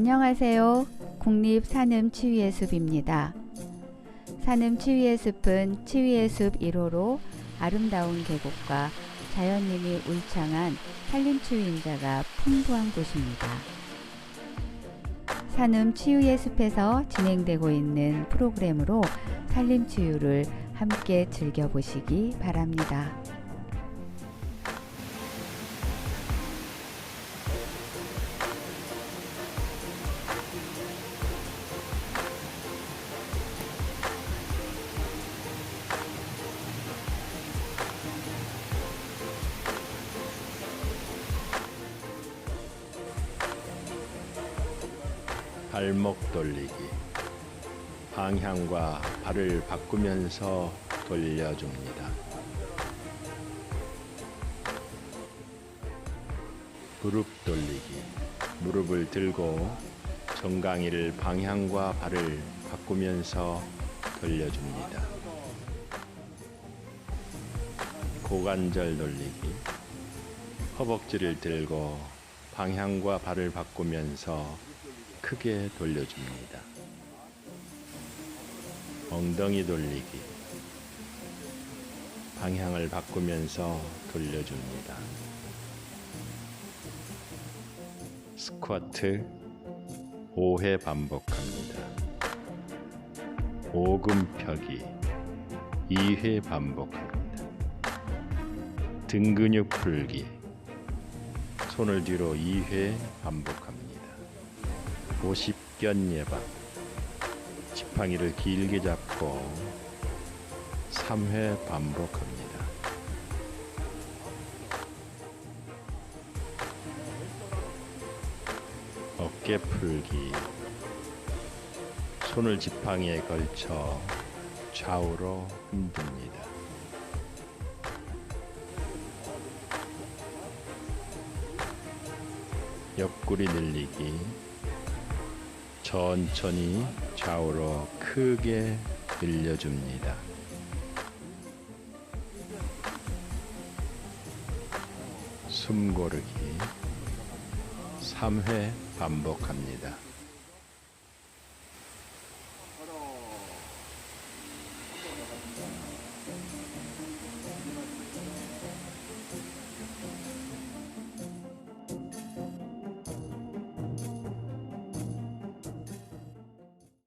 안녕하세요. 국립 산음 치유의 숲입니다. 산음 치유의 숲은 치유의 숲 1호로 아름다운 계곡과 자연님이 울창한 산림 치유인자가 풍부한 곳입니다. 산음 치유의 숲에서 진행되고 있는 프로그램으로 산림 치유를 함께 즐겨보시기 바랍니다. 발목 돌리기. 방향과 발을 바꾸면서 돌려줍니다. 무릎 돌리기. 무릎을 들고 정강이를 방향과 발을 바꾸면서 돌려줍니다. 고관절 돌리기. 허벅지를 들고 방향과 발을 바꾸면서 크게 돌려줍니다. 엉덩이 돌리기. 방향을 바꾸면서 돌려줍니다. 스쿼트 5회 반복합니다. 오금 펴기 2회 반복합니다. 등 근육 풀기 손을 뒤로 2회 반복합니다. 50견 예방 지팡이를 길게 잡고 3회 반복합니다. 어깨 풀기 손을 지팡이에 걸쳐 좌우로 흔듭니다. 옆구리 늘리기 천천히 좌우로 크게 늘려줍니다. 숨 고르기 3회 반복합니다.